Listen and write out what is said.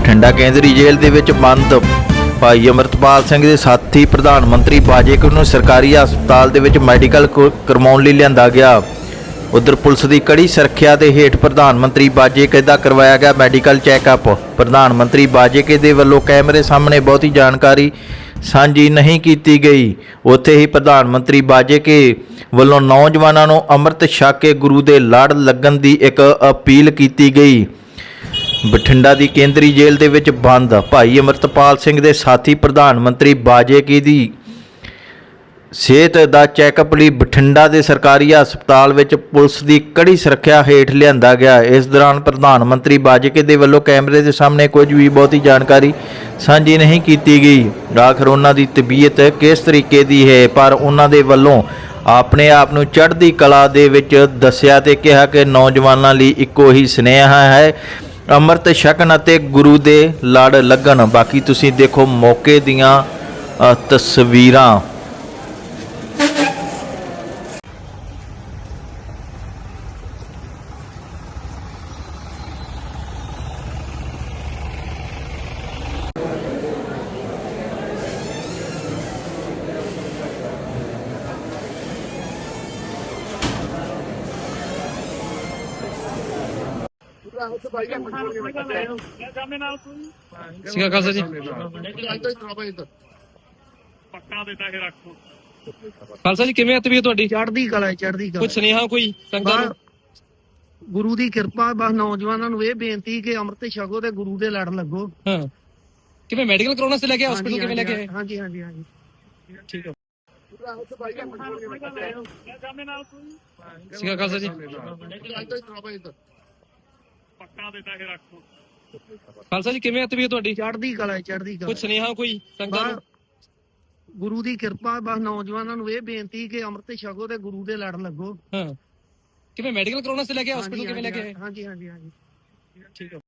ਬਠਿੰਡਾ ਕੇਂਦਰੀ ਜੇਲ੍ਹ ਦੇ ਵਿੱਚ ਬੰਦ। ਭਾਈ ਅਮਰਤਪਾਲ ਸਿੰਘ ਦੇ ਸਾਥੀ ਪ੍ਰਧਾਨ ਮੰਤਰੀ ਬਾਜੇਕ ਨੂੰ ਸਰਕਾਰੀ ਹਸਪਤਾਲ ਦੇ ਵਿੱਚ ਮੈਡੀਕਲ ਕ- ਕਰਵਾਉਣ ਲਈ ਲਿਆਂਦਾ ਗਿਆ। ਉਧਰ ਪੁਲਿਸ ਦੀ ਕੜੀ ਸੁਰੱਖਿਆ ਦੇ ਹੇਠ ਪ੍ਰਧਾਨ ਮੰਤਰੀ ਬਾਜੇਕੇ ਦਾ ਕਰਵਾਇਆ ਗਿਆ ਮੈਡੀਕਲ ਚੈੱਕਅਪ। ਪ੍ਰਧਾਨ ਮੰਤਰੀ ਬਾਜੇਕੇ ਦੇ ਵੱਲੋਂ ਕੈਮਰੇ ਸਾਹਮਣੇ ਬਹੁਤੀ ਜਾਣਕਾਰੀ ਸਾਂਝੀ ਨਹੀਂ ਕੀਤੀ ਗਈ। ਉੱਥੇ ਹੀ ਪ੍ਰਧਾਨ ਮੰਤਰੀ ਬਾਜੇਕੇ ਵੱਲੋਂ ਨੌਜਵਾਨਾਂ ਨੂੰ ਅੰਮ੍ਰਿਤ ਛਕ ਕੇ ਗੁਰੂ ਦੇ ਲੜ ਲੱਗਣ ਦੀ ਇੱਕ ਅਪੀਲ ਕੀਤੀ ਗਈ। ਬਠਿੰਡਾ ਦੀ ਕੇਂਦਰੀ ਜੇਲ੍ਹ ਦੇ ਵਿੱਚ ਬੰਦ, ਭਾਈ ਅਮਰਤਪਾਲ ਸਿੰਘ ਦੇ ਸਾਥੀ ਪ੍ਰਧਾਨ ਮੰਤਰੀ ਬਾਜੇਕੀ ਦੀ ਸਿਹਤ ਦਾ ਚੈੱਕਅਪ ਲਈ ਬਠਿੰਡਾ ਦੇ ਸਰਕਾਰੀ ਹਸਪਤਾਲ ਵਿੱਚ ਪੁਲਿਸ ਦੀ ਕੜੀ ਸੁਰੱਖਿਆ ਹੇਠ ਲਿਆਂਦਾ ਗਿਆ। ਇਸ ਦੌਰਾਨ ਪ੍ਰਧਾਨ ਮੰਤਰੀ ਬਾਜੇਕੇ ਦੇ ਵੱਲੋਂ ਕੈਮਰੇ ਦੇ ਸਾਹਮਣੇ ਕੁਝ ਵੀ ਬਹੁਤੀ ਜਾਣਕਾਰੀ ਸਾਂਝੀ ਨਹੀਂ ਕੀਤੀ ਗਈ। ਆਖਰ ਉਹਨਾਂ ਦੀ ਤਬੀਅਤ ਕਿਸ ਤਰੀਕੇ ਦੀ ਹੈ, ਪਰ ਉਹਨਾਂ ਦੇ ਵੱਲੋਂ ਆਪਣੇ ਆਪ ਨੂੰ ਚੜ੍ਹਦੀ ਕਲਾ ਦੇ ਵਿੱਚ ਦੱਸਿਆ ਤੇ ਕਿਹਾ ਕਿ ਨੌਜਵਾਨਾਂ ਲਈ ਇੱਕੋ ਹੀ ਸੁਨੇਹਾ ਹੈ ਅੰਮ੍ਰਿਤ ਛਕਣ ਅਤੇ ਗੁਰੂ ਦੇ ਲੜ ਲੱਗਣ। ਬਾਕੀ ਤੁਸੀਂ ਦੇਖੋ ਮੌਕੇ ਦੀਆਂ ਤਸਵੀਰਾਂ। ਸਿਕਾ ਖਾਲਸਾ ਜੀ। ਪੱਕਾ ਦੇ ਤਾਂ ਰੱਖੋ ਖਾਲਸਾ ਜੀ ਕਿਵੇਂ ਆ ਤਬੀਅਤ ਤੁਹਾਡੀ? ਚੜ੍ਹਦੀ ਕਲਾ ਹੈ, ਚੜ੍ਹਦੀ ਕਲਾ ਕੁਝ ਸੁਨੇਹਾ ਕੋਈ ਸੰਗਤਾਂ? ਨੂੰ ਗੁਰੂ ਦੀ ਕਿਰਪਾ ਬਸ ਨੌਜਵਾਨਾਂ ਨੂੰ ਇਹ ਬੇਨਤੀ ਕਿ ਅੰਮ੍ਰਿਤ ਛਕੋ ਤੇ ਗੁਰੂ ਦੇ ਲੜ ਲੱਗੋ। ਹਾਂ। ਕਿਵੇਂ ਮੈਡੀਕਲ ਕਰਾਉਣਾ ਸੀ ਲੈ ਕੇ ਹਸਪੀਟਲ ਕਿਵੇਂ ਲੈ ਕੇ ਆਏ? ਹਾਂਜੀ ਹਾਂਜੀ ਹਾਂਜੀ। ਠੀਕ ਹੈ ਜਾਮੇ ਨਾਲ ਕੋਈ ਸਿਕਾ ਖਾਲਸਾ ਜੀ। ਪੱਕਾ ਦੇ ਤਾਂ ਰੱਖੋ। ਖਾਲਸਾ ਜੀ ਕਿਵੇਂ ਆ ਤਬੀਅਤ ਤੁਹਾਡੀ? ਚੜ੍ਹਦੀ ਕਲਾ ਹੈ, ਚੜ੍ਹਦੀ ਕਲਾ ਕੁਝ ਸੁਨੇਹਾ ਕੋਈ ਸੰਗਤਾਂ? ਨੂੰ ਗੁਰੂ ਦੀ ਕਿਰਪਾ ਬਸ ਨੌਜਵਾਨਾਂ ਨੂੰ ਇਹ ਬੇਨਤੀ ਕਿ ਅੰਮ੍ਰਿਤ ਛਕੋ ਤੇ ਗੁਰੂ ਦੇ ਲੜ ਲੱਗੋ। ਹਾਂ। ਕਿਵੇਂ ਮੈਡੀਕਲ ਕਰਾਉਣਾ ਸੀ ਲੈ ਕੇ ਹਸਪੀਟਲ ਕਿਵੇਂ ਲੈ ਕੇ ਆਏ? ਹਾਂਜੀ ਹਾਂਜੀ ਹਾਂਜੀ ਠੀਕ ਹੈ